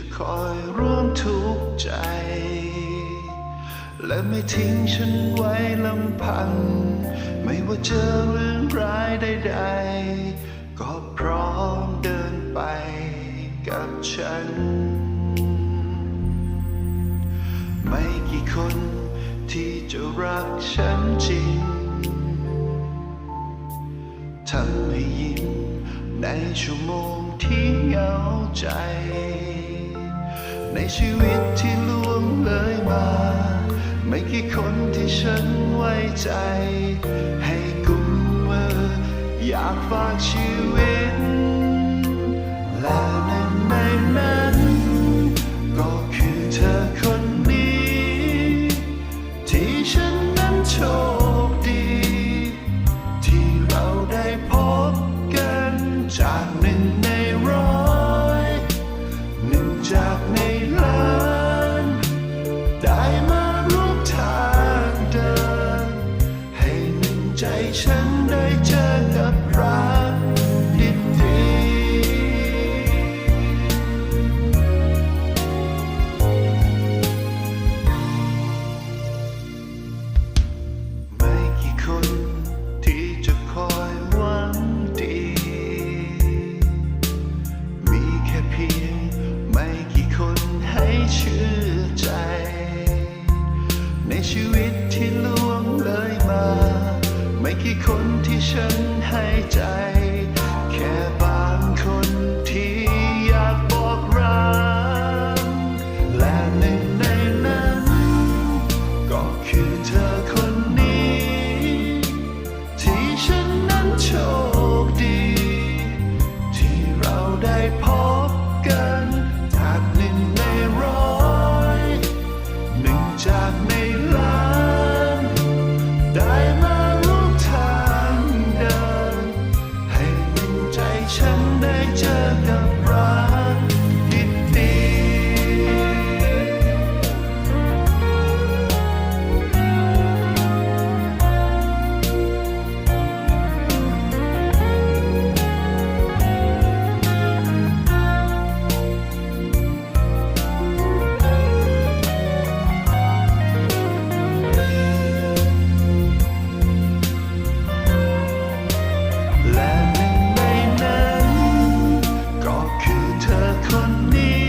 ะคอยร่วมทุกข์ใจ และไม่ทิ้งฉันไว้ลำพัง ไม่ว่าเจอเรื่องร้ายใดๆ ก็พร้อมเดินไปกับฉัน ไม่กี่คนที่จะรักฉันจริงทำให้ยิ้มในชั่วโมงที่เหงาใจ ในชีวิตที่ล่วงเลยมา ไม่กี่คนที่ฉันไว้ใจ ให้กุมมืออยากฝากชีวิตและ ให้ฉันได้เจอกับรัก made love. on me.